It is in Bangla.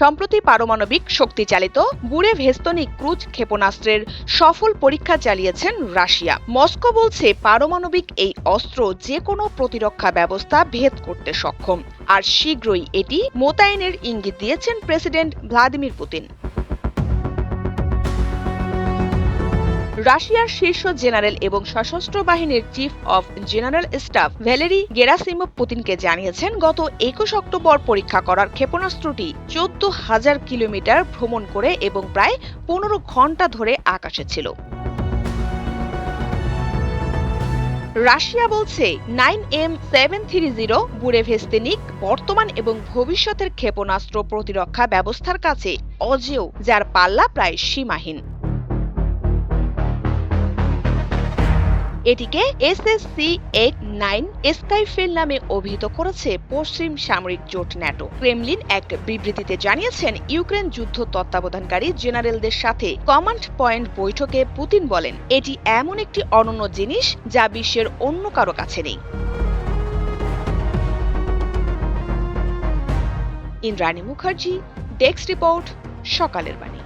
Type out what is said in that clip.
সম্প্রতি পারমাণবিক শক্তি চালিত বুড়ে ভেস্তনিক ক্রুজ ক্ষেপণাস্ত্রের সফল পরীক্ষা চালিয়েছেন রাশিয়া। মস্কো বলছে পারমাণবিক এই অস্ত্র যে কোনো প্রতিরক্ষা ব্যবস্থা ভেদ করতে সক্ষম। আর শীঘ্রই এটি মোতায়েনের ইঙ্গিত দিয়েছেন প্রেসিডেন্ট ভ্লাদিমির পুতিন। রাশিয়ার শীর্ষ জেনারেল এবং সশস্ত্র বাহিনীর chief of general staff Valery Gerasimov পুতিনকে জানিয়েছেন, গত একুশ অক্টোবর পরীক্ষা করার ক্ষেপণাস্ত্রটি চোদ্দ হাজার কিলোমিটার ভ্রমণ করে এবং প্রায় পনেরো ঘণ্টা ধরে আকাশে ছিল। রাশিয়া বলছে, nine M seven three zero Burevestnik বর্তমান এবং ভবিষ্যতের ক্ষেপণাস্ত্র প্রতিরক্ষা ব্যবস্থার কাছে অজেয়, যার পাল্লা প্রায় সীমাহীন। এটিকে এসএসসি এইট নাইন স্কাইফেল নামে অভিহিত করেছে পশ্চিম সামরিক জোট ন্যাটো। ক্রেমলিন এক বিবৃতিতে জানিয়েছেন, ইউক্রেন যুদ্ধ তত্ত্বাবধানকারী জেনারেলদের সাথে কমান্ড পয়েন্ট বৈঠকে পুতিন বলেন, এটি এমন একটি অনন্য জিনিস যা বিশ্বের অন্য কারও কাছে নেই। ইন্দ্রাণী মুখার্জি, ডেস্ক রিপোর্ট, সকালের বাণী।